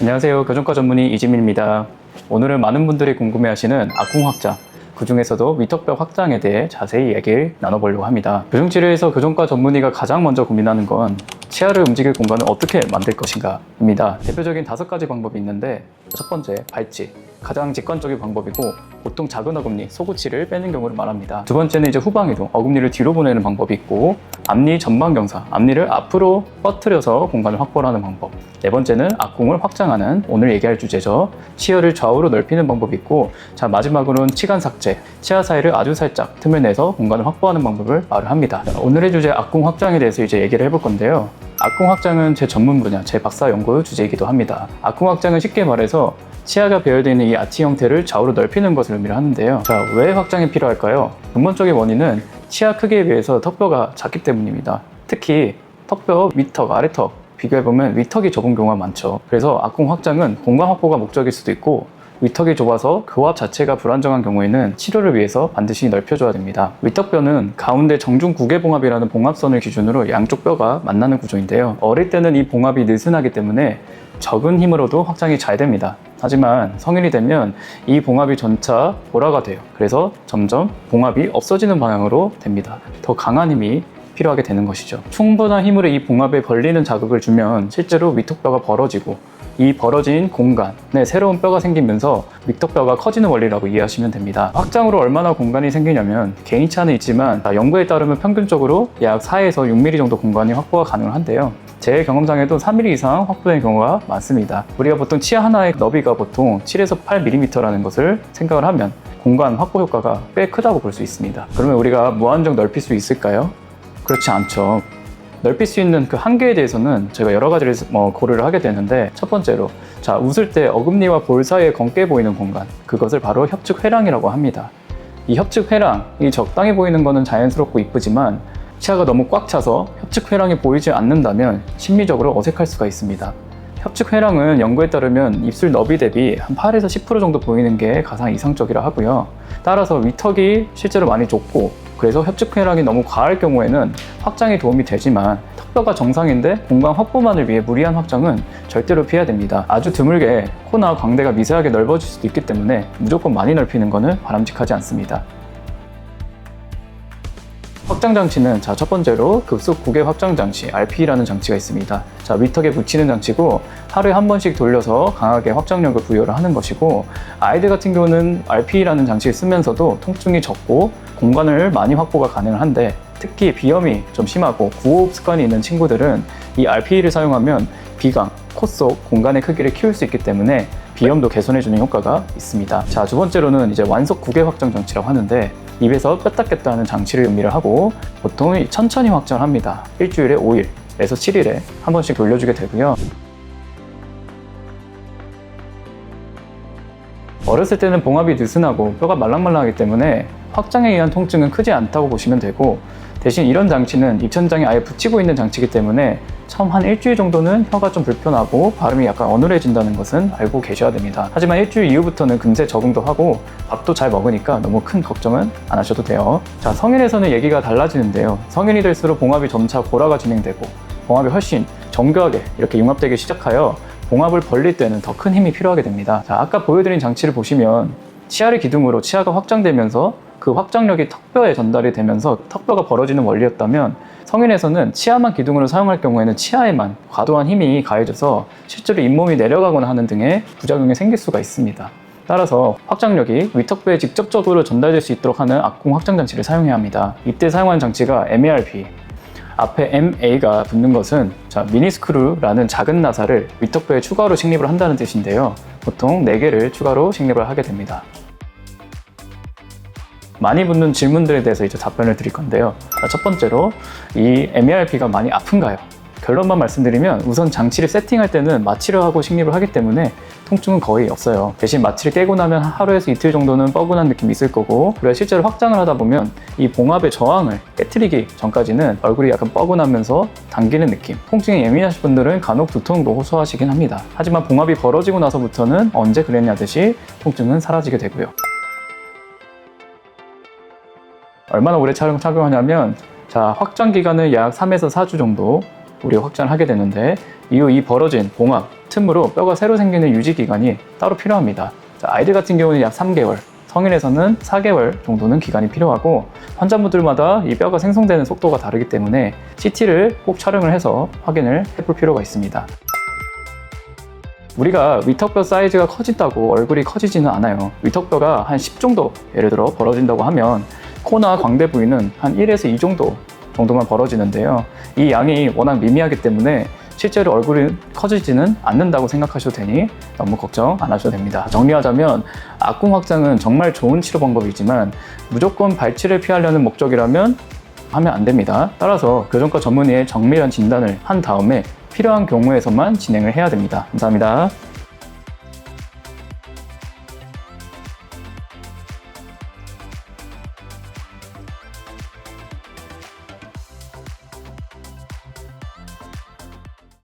안녕하세요. 교정과 전문의 이지민입니다. 오늘은 많은 분들이 궁금해하시는 악궁 확장, 그 중에서도 위턱뼈 확장에 대해 자세히 얘기를 나눠보려고 합니다. 교정치료에서 교정과 전문의가 가장 먼저 고민하는 건 치아를 움직일 공간을 어떻게 만들 것인가입니다. 대표적인 다섯 가지 방법이 있는데 첫 번째, 발치. 가장 직관적인 방법이고 보통 작은 어금니, 소구치를 빼는 경우를 말합니다. 두 번째는 이제 후방이동, 어금니를 뒤로 보내는 방법이 있고 앞니 전방 경사, 앞니를 앞으로 뻗트려서 공간을 확보하는 방법. 네 번째는 앞궁을 확장하는 오늘 얘기할 주제죠. 치아를 좌우로 넓히는 방법이 있고 자 마지막으로는 치간 삭제, 치아 사이를 아주 살짝 틈을 내서 공간을 확보하는 방법을 말을 합니다. 자, 오늘의 주제 앞궁 확장에 대해서 이제 얘기를 해볼 건데요. 앞궁 확장은 제 전문 분야, 제 박사 연구 주제이기도 합니다. 앞궁 확장은 쉽게 말해서 치아가 배열되어 있는 이 아치 형태를 좌우로 넓히는 것을 의미를 하는데요. 자, 왜 확장이 필요할까요? 근본적인 원인은 치아 크기에 비해서 턱뼈가 작기 때문입니다. 특히 턱뼈 윗턱, 아래턱 비교해보면 위턱이 좁은 경우가 많죠. 그래서 악궁 확장은 공간 확보가 목적일 수도 있고 위턱이 좁아서 교합 자체가 불안정한 경우에는 치료를 위해서 반드시 넓혀줘야 됩니다. 위턱뼈는 가운데 정중 구개봉합이라는 봉합선을 기준으로 양쪽 뼈가 만나는 구조인데요. 어릴 때는 이 봉합이 느슨하기 때문에 적은 힘으로도 확장이 잘 됩니다. 하지만 성인이 되면 이 봉합이 점차 보라가 돼요. 그래서 점점 봉합이 없어지는 방향으로 됩니다. 더 강한 힘이 필요하게 되는 것이죠. 충분한 힘으로 이 봉합에 벌리는 자극을 주면 실제로 위턱뼈가 벌어지고 이 벌어진 공간에 새로운 뼈가 생기면서 위턱뼈가 커지는 원리라고 이해하시면 됩니다. 확장으로 얼마나 공간이 생기냐면 개인차는 있지만 연구에 따르면 평균적으로 약 4에서 6mm 정도 공간이 확보가 가능한데요. 제 경험상에도 3mm 이상 확보된 경우가 많습니다. 우리가 보통 치아 하나의 너비가 보통 7에서 8mm라는 것을 생각을 하면 공간 확보 효과가 꽤 크다고 볼 수 있습니다. 그러면 우리가 무한정 넓힐 수 있을까요? 그렇지 않죠. 넓힐 수 있는 그 한계에 대해서는 저희가 여러 가지를 뭐 고려를 하게 되는데 첫 번째로 자 웃을 때 어금니와 볼 사이에 검게 보이는 공간 그것을 바로 협축 회랑이라고 합니다. 이 협축 회랑이 적당히 보이는 것은 자연스럽고 이쁘지만 치아가 너무 꽉 차서 협축 회랑이 보이지 않는다면 심리적으로 어색할 수가 있습니다. 협축 회랑은 연구에 따르면 입술 너비 대비 한 8에서 10% 정도 보이는 게 가장 이상적이라 하고요. 따라서 위턱이 실제로 많이 좁고 그래서 협축 회랑이 너무 과할 경우에는 확장에 도움이 되지만 턱뼈가 정상인데 공간 확보만을 위해 무리한 확장은 절대로 피해야 됩니다. 아주 드물게 코나 광대가 미세하게 넓어질 수도 있기 때문에 무조건 많이 넓히는 것은 바람직하지 않습니다. 확장 장치는 자 첫 번째로 급속 구개 확장 장치 RP라는 장치가 있습니다. 자 위턱에 붙이는 장치고 하루에 한 번씩 돌려서 강하게 확장력을 부여를 하는 것이고 아이들 같은 경우는 RP라는 장치를 쓰면서도 통증이 적고 공간을 많이 확보가 가능한데 특히 비염이 좀 심하고 구호흡 습관이 있는 친구들은 이 RP를 사용하면 비강, 코 속 공간의 크기를 키울 수 있기 때문에 비염도 개선해주는 효과가 있습니다. 자, 두 번째로는 이제 완속 구개 확장 장치라고 하는데 입에서 뺐다 꼈다 하는 장치를 의미를 하고 보통 천천히 확장을 합니다. 일주일에 5일에서 7일에 한 번씩 돌려주게 되고요. 어렸을 때는 봉합이 느슨하고 뼈가 말랑말랑하기 때문에 확장에 의한 통증은 크지 않다고 보시면 되고 대신 이런 장치는 입천장에 아예 붙이고 있는 장치이기 때문에 처음 한 일주일 정도는 혀가 좀 불편하고 발음이 약간 어눌해진다는 것은 알고 계셔야 됩니다. 하지만 일주일 이후부터는 금세 적응도 하고 밥도 잘 먹으니까 너무 큰 걱정은 안 하셔도 돼요. 자, 성인에서는 얘기가 달라지는데요. 성인이 될수록 봉합이 점차 고라가 진행되고 봉합이 훨씬 정교하게 이렇게 융합되기 시작하여 봉합을 벌릴 때는 더 큰 힘이 필요하게 됩니다. 자, 아까 보여드린 장치를 보시면 치아를 기둥으로 치아가 확장되면서 그 확장력이 턱뼈에 전달이 되면서 턱뼈가 벌어지는 원리였다면 성인에서는 치아만 기둥으로 사용할 경우에는 치아에만 과도한 힘이 가해져서 실제로 잇몸이 내려가거나 하는 등의 부작용이 생길 수가 있습니다. 따라서 확장력이 위턱뼈에 직접적으로 전달될 수 있도록 하는 악공 확장 장치를 사용해야 합니다. 이때 사용하는 장치가 MARP, 앞에 MA가 붙는 것은 자, 미니스크루라는 작은 나사를 위턱뼈에 추가로 식립을 한다는 뜻인데요. 보통 4개를 추가로 식립을 하게 됩니다. 많이 붙는 질문들에 대해서 이제 답변을 드릴 건데요. 자, 첫 번째로 이 MERP가 많이 아픈가요? 결론만 말씀드리면 우선 장치를 세팅할 때는 마취를 하고 식립을 하기 때문에 통증은 거의 없어요. 대신 마취를 깨고 나면 하루에서 이틀 정도는 뻐근한 느낌이 있을 거고 그리고 실제로 확장을 하다 보면 이 봉합의 저항을 깨뜨리기 전까지는 얼굴이 약간 뻐근하면서 당기는 느낌 통증에 예민하신 분들은 간혹 두통도 호소하시긴 합니다. 하지만 봉합이 벌어지고 나서부터는 언제 그랬냐듯이 통증은 사라지게 되고요. 얼마나 오래 촬영 착용하냐면 자 확장 기간은 약 3에서 4주 정도 우리가 확장을 하게 되는데 이후 이 벌어진 봉합 틈으로 뼈가 새로 생기는 유지 기간이 따로 필요합니다. 자, 아이들 같은 경우는 약 3개월, 성인에서는 4개월 정도는 기간이 필요하고 환자분들마다 이 뼈가 생성되는 속도가 다르기 때문에 CT를 꼭 촬영을 해서 확인을 해볼 필요가 있습니다. 우리가 위턱뼈 사이즈가 커진다고 얼굴이 커지지는 않아요. 위턱뼈가 한 10 정도 예를 들어 벌어진다고 하면 코나 광대 부위는 한 1에서 2 정도 정도만 벌어지는데요. 이 양이 워낙 미미하기 때문에 실제로 얼굴이 커지지는 않는다고 생각하셔도 되니 너무 걱정 안 하셔도 됩니다. 정리하자면 악궁 확장은 정말 좋은 치료 방법이지만 무조건 발치를 피하려는 목적이라면 하면 안 됩니다. 따라서 교정과 전문의의 정밀한 진단을 한 다음에 필요한 경우에서만 진행을 해야 됩니다. 감사합니다.